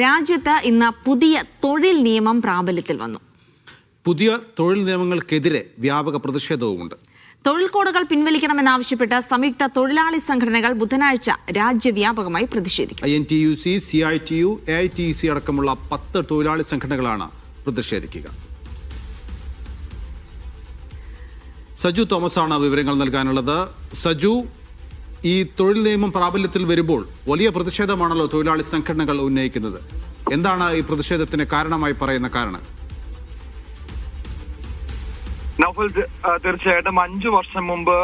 രാജ്യത്ത് ഇന്ന് പുതിയ തൊഴിൽ നിയമം പ്രാബല്യത്തിൽ വന്നു. പുതിയ തൊഴിൽ നിയമങ്ങൾക്കെതിരെ വ്യാപക പ്രതിഷേധവുമുണ്ട്. തൊഴിൽ കോഡുകൾ പിൻവലിക്കണമെന്നാവശ്യപ്പെട്ട് സംയുക്ത തൊഴിലാളി സംഘടനകൾ ബുധനാഴ്ച രാജ്യവ്യാപകമായി പ്രതിഷേധിക്കും. I N T U C C I T U A I T U C അടക്കമുള്ള പത്ത് തൊഴിലാളി സംഘടനകളാണ് പ്രതിഷേധിക്കുക. സജു തോമസ് ആണ് വിവരങ്ങൾ നൽകാനുള്ളത്. സജു ഈ തൊഴിൽ നിയമം പ്രാബല്യത്തിൽ വരുമ്പോൾ വലിയ പ്രതിഷേധമാണല്ലോ തൊഴിലാളി സംഘടനകൾ ഉന്നയിക്കുന്നത്. എന്താണ് ഈ പ്രതിഷേധത്തിന് കാരണമായി പറയുന്ന കാരണം? നൗഫൽ തീർച്ചയായിട്ടും അഞ്ചു വർഷം മുമ്പ്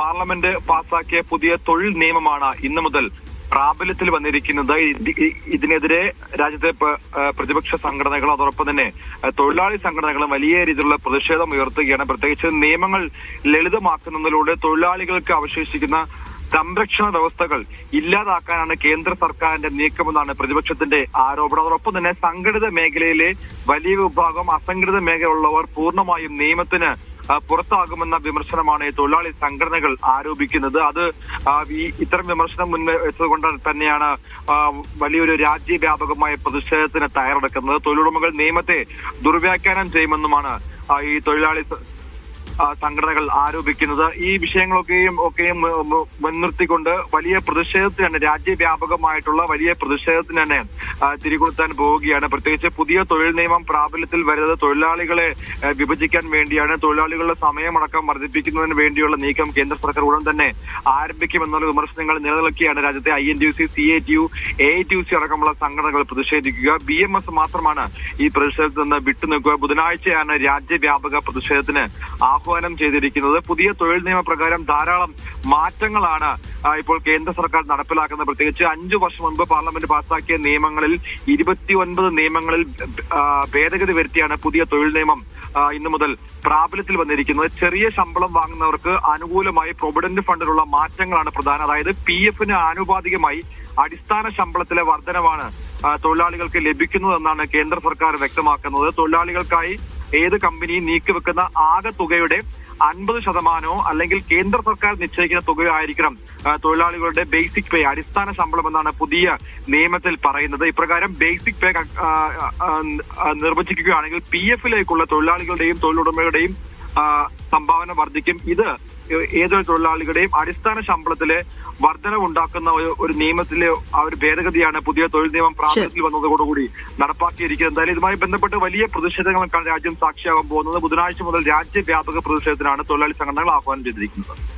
പാർലമെന്റ് പാസാക്കിയ പുതിയ തൊഴിൽ നിയമമാണ് ഇന്നു മുതൽ പ്രാബല്യത്തിൽ വന്നിരിക്കുന്നത് ഇതിനെതിരെ രാജ്യത്തെ പ്രതിപക്ഷ സംഘടനകളും അതോടൊപ്പം തന്നെ തൊഴിലാളി സംഘടനകളും വലിയ രീതിയിലുള്ള പ്രതിഷേധം ഉയർത്തുകയാണ്. പ്രത്യേകിച്ച് നിയമങ്ങൾ ലളിതമാക്കുന്നതിലൂടെ തൊഴിലാളികൾക്ക് അവശേഷിക്കുന്ന സംരക്ഷണ വ്യവസ്ഥകൾ ഇല്ലാതാക്കാനാണ് കേന്ദ്ര സർക്കാരിന്റെ നീക്കമെന്നാണ് പ്രതിപക്ഷത്തിന്റെ ആരോപണം. അതോടൊപ്പം തന്നെ സംഘടിത മേഖലയിലെ വലിയ വിഭാഗം അസംഘടിത മേഖലയുള്ളവർ പൂർണമായും നിയമത്തിന് പുറത്താകുമെന്ന വിമർശനമാണ് തൊഴിലാളി സംഘടനകൾ ആരോപിക്കുന്നത്. അത് ഈ ഇത്തരം വിമർശനം മുന്നേ വെച്ചതുകൊണ്ട് തന്നെയാണ് വലിയൊരു രാജ്യവ്യാപകമായ പ്രതിഷേധത്തിന് തയ്യാറെടുക്കുന്നത്. തൊഴിലുടമകൾ നിയമത്തെ ദുർവ്യാഖ്യാനം ചെയ്യുമെന്നുമാണ് ഈ തൊഴിലാളി സംഘടനകൾ ആരോപിക്കുന്നത്. ഈ വിഷയങ്ങളൊക്കെയും ഒക്കെയും മുൻനിർത്തിക്കൊണ്ട് വലിയ പ്രതിഷേധത്തിന് തന്നെ രാജ്യവ്യാപകമായിട്ടുള്ള വലിയ പ്രതിഷേധത്തിന് തന്നെ തിരികൊളുത്താൻ പോവുകയാണ്. പ്രത്യേകിച്ച് പുതിയ തൊഴിൽ നിയമം പ്രാബല്യത്തിൽ വരുന്നത് തൊഴിലാളികളെ വിഭജിക്കാൻ വേണ്ടിയാണ്. തൊഴിലാളികളുടെ സമയമടക്കം വർദ്ധിപ്പിക്കുന്നതിന് വേണ്ടിയുള്ള നീക്കം കേന്ദ്ര സർക്കാർ ഉടൻ തന്നെ ആരംഭിക്കുമെന്നുള്ള വിമർശനങ്ങൾ നിലനിൽക്കുകയാണ് രാജ്യത്തെ I N T U C C A T U A T U C അടക്കമുള്ള സംഘടനകൾ പ്രതിഷേധിക്കുക. ബി എം എസ് മാത്രമാണ് ഈ പ്രതിഷേധത്തിൽ നിന്ന് വിട്ടുനിൽക്കുക. ബുധനാഴ്ചയാണ് രാജ്യവ്യാപക പ്രതിഷേധത്തിന് ആഹ്വാനം ചെയ്തിരിക്കുന്നത്. പുതിയ തൊഴിൽ നിയമപ്രകാരം ധാരാളം മാറ്റങ്ങളാണ് ഇപ്പോൾ കേന്ദ്ര സർക്കാർ നടപ്പിലാക്കുന്നത്. പ്രത്യേകിച്ച് അഞ്ചു വർഷം മുൻപ് പാർലമെന്റ് പാസാക്കിയ നിയമങ്ങളിൽ ഇരുപത്തിയൊൻപത് നിയമങ്ങളിൽ ആ, ഭേദഗതി വരുത്തിയാണ് പുതിയ തൊഴിൽ നിയമം ഇന്നു മുതൽ പ്രാബല്യത്തിൽ വന്നിരിക്കുന്നത്. ചെറിയ ശമ്പളം വാങ്ങുന്നവർക്ക് അനുകൂലമായി പ്രൊവിഡന്റ് ഫണ്ടിലുള്ള മാറ്റങ്ങളാണ് പ്രധാനം. അതായത് പി എഫിന് ആനുപാതികമായി അടിസ്ഥാന ശമ്പളത്തിലെ വർധനവാണ് ആ, തൊഴിലാളികൾക്ക് ലഭിക്കുന്നതെന്നാണ് കേന്ദ്ര സർക്കാർ വ്യക്തമാക്കുന്നത്. തൊഴിലാളികൾക്കായി ഏത് കമ്പനിയും നീക്കിവെക്കുന്ന ആകെ തുകയുടെ അൻപത് ശതമാനമോ അല്ലെങ്കിൽ കേന്ദ്ര സർക്കാർ നിശ്ചയിക്കുന്ന തുകയോ ആയിരിക്കണം തൊഴിലാളികളുടെ ബേസിക് പേ അടിസ്ഥാന ശമ്പളം എന്നാണ് പുതിയ നിയമത്തിൽ പറയുന്നത്. ഇപ്രകാരം ബേസിക് പേ നിർവചിക്കുകയാണെങ്കിൽ പി എഫിലേക്കുള്ള തൊഴിലാളികളുടെയും തൊഴിലുടമകളുടെയും ആ, സംഭാവന വർദ്ധിക്കും. ഇത് ഏതൊരു തൊഴിലാളികളുടെയും അടിസ്ഥാന ശമ്പളത്തിലെ വർധനവ് ഉണ്ടാക്കുന്ന ഒരു- ഒരു നിയമത്തിലെ ആ ഒരു ഭേദഗതിയാണ് പുതിയ തൊഴിൽ നിയമം പ്രാബല്യത്തിൽ വന്നതോടുകൂടി നടപ്പാക്കിയിരിക്കുന്നത്. എന്തായാലും ഇതുമായി ബന്ധപ്പെട്ട് വലിയ പ്രതിഷേധങ്ങൾക്കാണ് രാജ്യം സാക്ഷിയാകാൻ പോകുന്നത്. ബുധനാഴ്ച മുതൽ രാജ്യവ്യാപക പ്രതിഷേധത്തിനാണ് തൊഴിലാളി സംഘടനകൾ ആഹ്വാനം ചെയ്തിരിക്കുന്നത്.